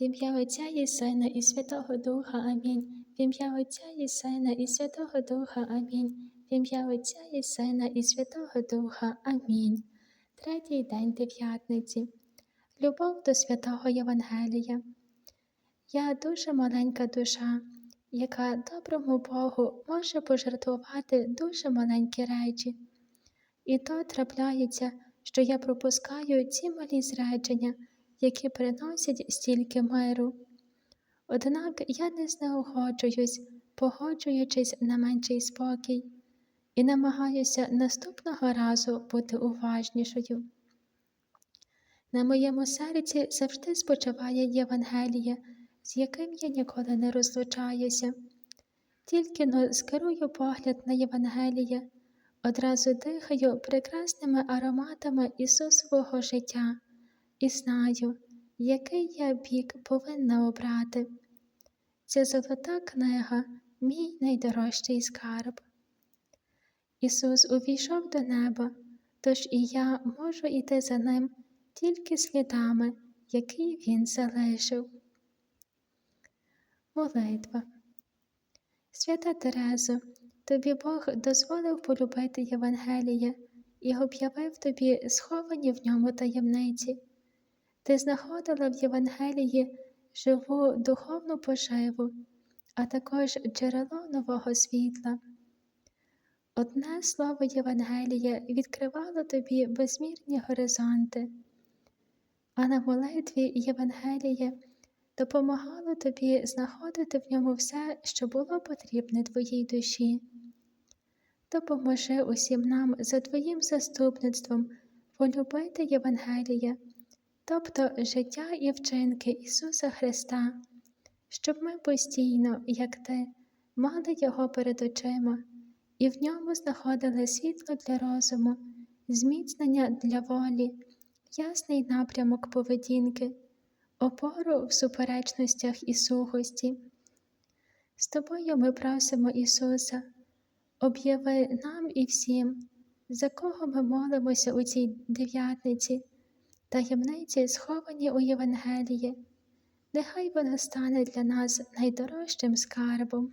В ім'я Отця і Сина, і Святого Духа. Амінь. В ім'я Отця і Сина, і Святого Духа. Амінь. В ім'я Отця і Сина, і Святого Духа. Амінь. Третій день дев'ятниці. Любов до святого Євангелія. Я дуже маленька душа, яка доброму Богу може пожертвувати дуже маленькі речі. І то трапляється, що я пропускаю ці малі зречення, які приносять стільки миру. Однак я не знеохочуюсь, погоджуючись на менший спокій, і намагаюся наступного разу бути уважнішою. На моєму серці завжди спочиває Євангеліє, з яким я ніколи не розлучаюся. Тільки но скерую погляд на Євангеліє, одразу дихаю прекрасними ароматами Ісусового життя і знаю, який я бік повинна обрати. Ця золота книга мій найдорожчий скарб. Ісус увійшов до неба, тож і я можу йти за ним тільки слідами, які Він залишив. Молитва. Свята Терезо, тобі Бог дозволив полюбити Євангеліє і об'явив тобі сховані в ньому таємниці. Ти знаходила в Євангелії живу духовну поживу, а також джерело нового світла. Одне слово Євангелія відкривало тобі безмірні горизонти, а на молитві Євангелія допомагало тобі знаходити в ньому все, що було потрібне твоїй душі. Допоможи усім нам за Твоїм заступництвом полюбити Євангелія тобто життя і вчинки Ісуса Христа, щоб ми постійно, як Ти, мали Його перед очима і в ньому знаходили світло для розуму, зміцнення для волі, ясний напрямок поведінки, опору в суперечностях і сухості. З тобою ми просимо Ісуса, об'яви нам і всім, за кого ми молимося у цій дев'ятниці таємниці, сховані у Євангелії, нехай вона стане для нас найдорожчим скарбом.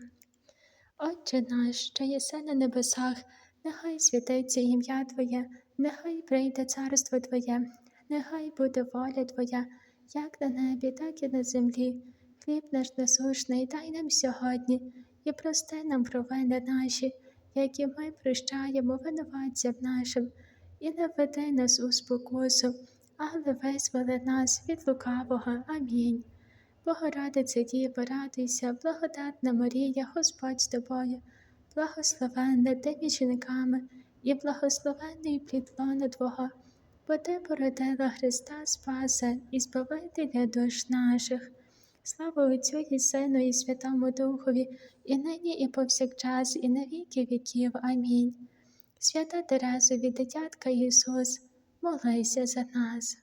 Отче наш, що єси на небесах, нехай святиться ім'я Твоє, нехай прийде царство Твоє, нехай буде воля Твоя, як на небі, так і на землі. Хліб наш насушний, дай нам сьогодні і прости нам провини наші, які ми прощаємо винуватцям нашим, і не веди нас у спокусу але визволи нас від лукавого. Амінь. Богородице Діво, радуйся, благодатна Марія, Господь з тобою, благословенна ти між жінками і благословенний плід лона Твого, бо ти породила Христа Спаса і Збавителя душ наших. Слава Отцю і Сину, і Святому Духові, і нині, і повсякчас, і на віки віків. Амінь. Свята Терезо від дитятка Ісус молися за нас.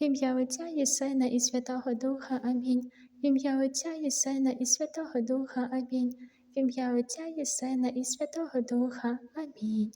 В ім'я Отця і Сина, і Святого Духа Амінь. В ім'я Отця і Сина, і Святого Духа Амінь. В ім'я Отця і Сина, і Святого Духа Амінь.